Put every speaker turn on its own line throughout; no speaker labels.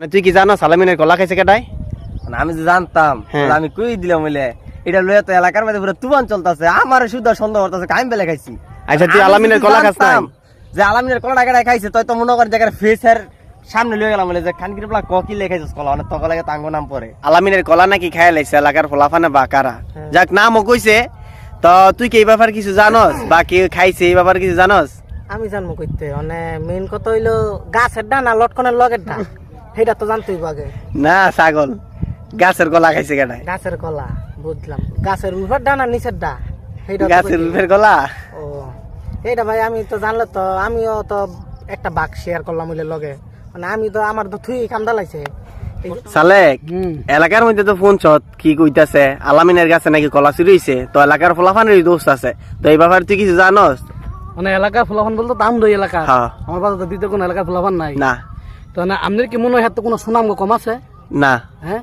না, তুই কি জানো সালামিনের কলা খাইছে কেটাই
মানে আমি যে জানতাম
হ্যাঁ।
আমি কই দিলাম বলে এটা লয়ে তো এলাকার মধ্যে পুরো তুফান চলতেছে আমার শুধু সন্দেহ করতেছে কাইম বেলে খাইছি।
আচ্ছা তুই আলামিনের কলা খাস
যে আলামিনের কলা টাকা খাইছে তুই তো মনে কর জায়গার ফেসের সামনে লয়ে গেলাম বলে যে খানকির পোলা ককি লেখাইছিস কলা অনেক তখন লাগে তাঙ্গ নাম পরে
আলামিনের কলা নাকি খাই লাইছে এলাকার ফলাফানে বা কারা যাক নামও কইছে। তো তুই কি এই ব্যাপার কিছু জানস? বা কি খাইছে এই ব্যাপার কিছু জানস?
আমি জানব কইতে মানে মেইন কথা হইল গাছের ডানা লটকনের লগের ডান। সেটা তো জানতেই আগে।
না ছাগল। গাছের কলা খাইছে কেটাই
গাছের কলা বুঝলাম। গাছের উপর ডানা নিচের ডা?
গাছের। রূপের কলা
ও এইটা ভাই আমি তো জানলে তো আমিও তো একটা বাঘ শেয়ার করলাম ওইলে লগে। মানে আমি তো আমার তো থুই কান্দা লাগছে।
সালেক এলাকার মধ্যে তো ফোন চত কি কইতাছে? আলামিনের গাছে নাকি কলা চুরি তো এলাকার ফলাফানের দোষ আছে। তো এই ব্যাপারে তুই কিছু জানস?
মানে এলাকার ফুলাফান বলতে দাম দই এলাকা
হ্যাঁ।
আমার পাশে তো দ্বিতীয় কোনো এলাকার ফুলাফান নাই।
না।
তো না আপনার কি মনে হয় হাতে কোনো সুনাম কম আছে?
না।
হ্যাঁ?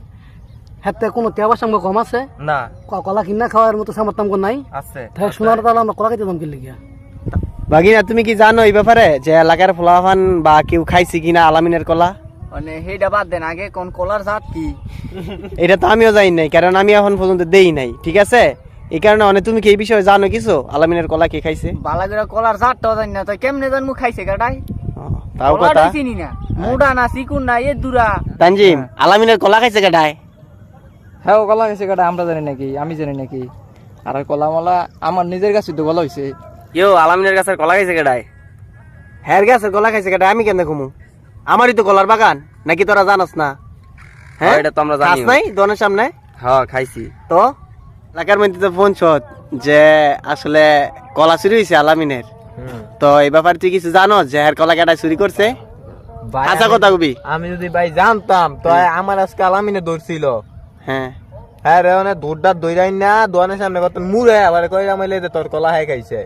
হাতে কোনো সামগো কম আছে?
না।
কলা কিনা খাওয়ার মতো সামর্থ্য নাই?
আছে।
তাই সোনার তাহলে আমরা কলা খাইতে দাম কিনলে গিয়া
বাগিনা তুমি কি জানো এই ব্যাপারে যে এলাকার ফলাফান বা কেউ খাইছে কিনা আলামিনের কলা?
মানে সেইটা বাদ দেন আগে কোন কলার জাত কি?
এটা তো আমিও জানি নাই কারণ আমি এখন পর্যন্ত দেই নাই ঠিক আছে? এই কারণে অনেক তুমি কি এই বিষয়ে জানো কিছু? আলামিনের কলা কে খাইছে?
বালাগুড়া কলার জাতটাও জানি না তো কেমনে জানমু খাইছে কাটাই
তাও কথা।
চিনি না। মোটা না চিকুন না এ দুরা।
তানজিম আলামিনের কলা খাইছে
হ্যাঁ ও কলা কাটা আমরা জানি নাকি আমি জানি নাকি। আর কলা মলা আমার নিজের কাছে তো কলা
ইয়ো আলামিনের গাছের কলা খাইছে হ্যার গাছের কলা খাইছে আমি কেন ঘুমু আমারই তো কলার বাগান নাকি তোরা জানস না? হ্যাঁ?
এটা তো আমরা
খাস
জানি
নাই দোনের সামনে?
হ্যাঁ খাইছি।
তো? এলাকার মধ্যে তো ফোন ছত যে আসলে কলা চুরি হয়েছে আলামিনের। তো এই ব্যাপারে তুই কিছু জানো যে হ্যার কলা কেটাই চুরি করছে? আচ্ছা কথা কবি
আমি যদি ভাই জানতাম তো আমার আজকে আলামিনে ধরছিল
হ্যাঁ
হ্যাঁ রে অনেক দৌড়টা দৌড়াই না দোয়ানের সামনে কত মুড়ে আবার কইরা মাইলে যে তোর কলা হয়ে খাইছে